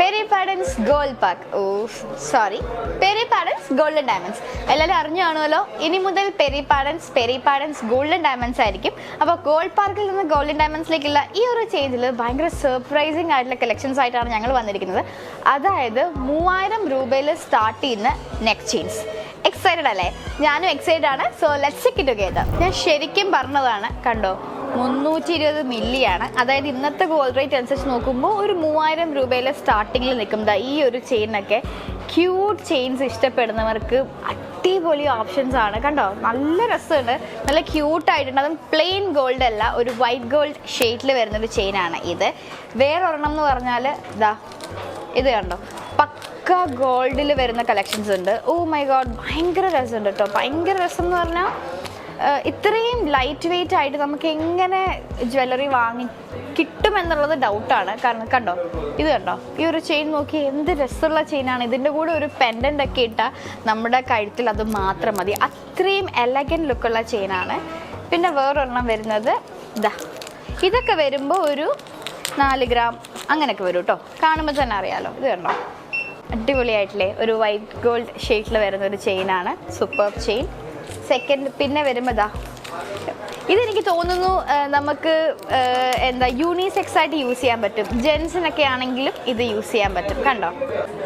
Peripadans gold pack oh sorry Peripadans golden diamonds എല്ലാവരും അറിഞ്ഞു ഇനി മുതൽ Peri Peripadans Peripadans golden diamonds ആയിരിക്കും. അപ്പോൾ ഗോൾഡ് പാർക്കിൽ നിന്ന് ഗോൾഡൻ ഡയമണ്ട്സിലേക്കുള്ള ഈ ഒരു ചേഞ്ചിൽ ഭയങ്കര സർപ്രൈസിങ് ആയിട്ടുള്ള കളക്ഷൻസ് ആയിട്ടാണ് ഞങ്ങൾ വന്നിരിക്കുന്നത്. അതായത് മൂവായിരം രൂപയിൽ സ്റ്റാർട്ട് ചെയ്യുന്ന നെക്ക് ചെയിൻസ് എക്സൈറ്റഡ് അല്ലേ? ഞാനും എക്സൈറ്റഡ് ആണ്. സോ ലെറ്റ്സ് ചെക്ക് ടുഗെദർ ഞാൻ ശരിക്കും പറഞ്ഞതാണ് കണ്ടോ? മുന്നൂറ്റി ഇരുപത് മില്ലിയാണ്. അതായത് ഇന്നത്തെ ഗോൾഡ് റേറ്റ് അനുസരിച്ച് നോക്കുമ്പോൾ ഒരു മൂവായിരം രൂപയിലെ സ്റ്റാർട്ടിങ്ങിൽ നിൽക്കുന്നത് ഈ ഒരു ചെയിനൊക്കെ ക്യൂട്ട് ചെയിൻസ് ഇഷ്ടപ്പെടുന്നവർക്ക് അടിപൊളി ഓപ്ഷൻസ് ആണ്. കണ്ടോ? നല്ല രസമുണ്ട്. നല്ല ക്യൂട്ടായിട്ടുണ്ട് അതും പ്ലെയിൻ ഗോൾഡ് അല്ല. ഒരു വൈറ്റ് ഗോൾഡ് ഷെയ്ഡിൽ വരുന്നൊരു ചെയിനാണ് ഇത്. വേറെ ഒരെണ്ണം എന്ന് പറഞ്ഞാൽ ഇതാ ഇത് കണ്ടോ? പക്ക ഗോൾഡിൽ വരുന്ന കളക്ഷൻസ് ഉണ്ട്. ഓ മൈ ഗോഡ് ഭയങ്കര രസമുണ്ട് കേട്ടോ. ഭയങ്കര രസം എന്ന് പറഞ്ഞാൽ ഇത്രയും ലൈറ്റ് വെയിറ്റ് ആയിട്ട് നമുക്ക് എങ്ങനെ ജ്വല്ലറി വാങ്ങി കിട്ടുമെന്നുള്ളത് ഡൗട്ടാണ് കാരണം കണ്ടോ? ഇത് കണ്ടോ? ഈ ഒരു ചെയിൻ നോക്കി എന്ത് രസമുള്ള ചെയിനാണ് ഇതിന്റെ കൂടെ ഒരു പെൻഡന്റ് ഒക്കെ ഇട്ടാൽ നമ്മുടെ കഴുത്തിൽ അത് മാത്രം മതി. അത്രയും എലഗൻ ലുക്കുള്ള ചെയിനാണ് പിന്നെ വേറൊരെണ്ണം വരുന്നത് ഇതാ ഇതൊക്കെ വരുമ്പോൾ ഒരു നാല് ഗ്രാം അങ്ങനെയൊക്കെ വരും കേട്ടോ കാണുമ്പോൾ തന്നെ അറിയാലോ. ഇത് കണ്ടോ? അടിപൊളിയായിട്ടില്ലേ? ഒരു വൈറ്റ് ഗോൾഡ് ഷെയ്ഡിൽ വരുന്ന ഒരു ചെയിനാണ് സൂപ്പർ ചെയിൻ സെക്കൻഡ് പിന്നെ വരുമ്പതാ. ഇതാ ഇതെനിക്ക് തോന്നുന്നു നമുക്ക് എന്താ യൂണിസെക്സ് ആയിട്ട് യൂസ് ചെയ്യാൻ പറ്റും. ജെൻസിനൊക്കെ ആണെങ്കിലും ഇത് യൂസ് ചെയ്യാൻ പറ്റും. കണ്ടോ?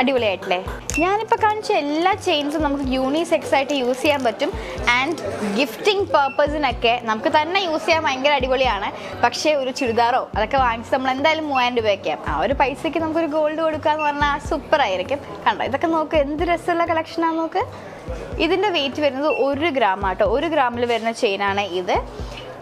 അടിപൊളിയായിട്ടില്ലേ? ഞാനിപ്പോൾ കാണിച്ച എല്ലാ ചെയിൻസും നമുക്ക് യൂണിസെക്സ് ആയിട്ട് യൂസ് ചെയ്യാൻ പറ്റും. ആൻഡ് ഗിഫ്റ്റിംഗ് പേർപ്പസിനൊക്കെ നമുക്ക് തന്നെ യൂസ് ചെയ്യാൻ ഭയങ്കര അടിപൊളിയാണ്. പക്ഷേ ഒരു ചുരിദാറോ അതൊക്കെ വാങ്ങിച്ച് നമ്മൾ എന്തായാലും മൂവായിരം രൂപയൊക്കെ ആ ഒരു പൈസയ്ക്ക് നമുക്കൊരു ഗോൾഡ് കൊടുക്കുക എന്ന് പറഞ്ഞാൽ സൂപ്പർ ആയിരിക്കും. കണ്ടോ? ഇതൊക്കെ നോക്ക് എന്ത് രസമുള്ള കളക്ഷനാണ് നോക്ക്. ഇതിന്റെ വെയിറ്റ് വരുന്നത് ഒരു ഗ്രാം ആട്ടോ. ഒരു ഗ്രാമിൽ വരുന്ന ചെയിനാണ് ഇത്.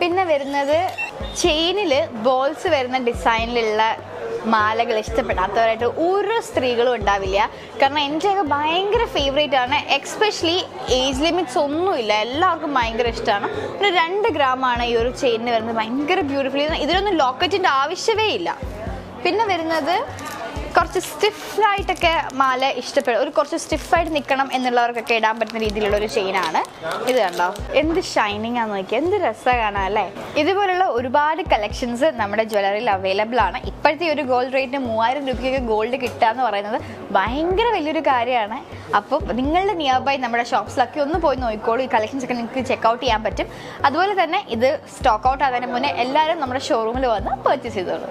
പിന്നെ വരുന്നത് ചെയിനിൽ ബോൾസ് വരുന്ന ഡിസൈനിലുള്ള മാലകൾ ഇഷ്ടപ്പെടാത്തവരായിട്ട് ഒരു സ്ത്രീകളും ഉണ്ടാവില്ല. കാരണം എന്റെയൊക്കെ ഭയങ്കര ഫേവറേറ്റ് ആണ്. എക്സ്പെഷ്യലി ഏജ് ലിമിറ്റ്സ് ഒന്നുമില്ല എല്ലാവർക്കും ഭയങ്കര ഇഷ്ടമാണ്. ഒരു രണ്ട് ഗ്രാമാണ് ഈ ഒരു ചെയിനിന് വരുന്നത്. ഭയങ്കര ബ്യൂട്ടിഫുൾ ഇതിനൊന്നും ലോക്കറ്റിന്റെ ആവശ്യമേ ഇല്ല. പിന്നെ വരുന്നത് കുറച്ച് സ്റ്റിഫായിട്ടൊക്കെ മാല ഇഷ്ടപ്പെടും. ഒരു കുറച്ച് സ്റ്റിഫായിട്ട് നിൽക്കണം എന്നുള്ളവർക്കൊക്കെ ഇടാൻ പറ്റുന്ന രീതിയിലുള്ള ഒരു ചെയിനാണ്. ഇത് കണ്ടോ? എന്ത് ഷൈനിങ് ആണെന്ന് നോക്കി എന്ത് രസമാണ് അല്ലേ? ഇതുപോലുള്ള ഒരുപാട് കളക്ഷൻസ് നമ്മുടെ ജ്വല്ലറിയിൽ അവൈലബിൾ ആണ്. ഇപ്പോഴത്തെ ഒരു ഗോൾഡ് റേറ്റിന് മൂവായിരം രൂപയ്ക്കൊക്കെ ഗോൾഡ് കിട്ടുക എന്ന് പറയുന്നത് ഭയങ്കര വലിയൊരു കാര്യമാണ്. അപ്പോൾ നിങ്ങളുടെ നിയർ ബൈ നമ്മുടെ ഷോപ്സിലൊക്കെ ഒന്ന് പോയി നോക്കിക്കോളൂ. ഈ കളക്ഷൻസ് ഒക്കെ നിങ്ങൾക്ക് ചെക്കൗട്ട് ചെയ്യാൻ പറ്റും. അതുപോലെ തന്നെ ഇത് സ്റ്റോക്ക് ഔട്ട് ആകാൻ മുന്നേ എല്ലാവരും നമ്മുടെ ഷോറൂമിൽ വന്ന് പർച്ചേസ് ചെയ്തോളൂ.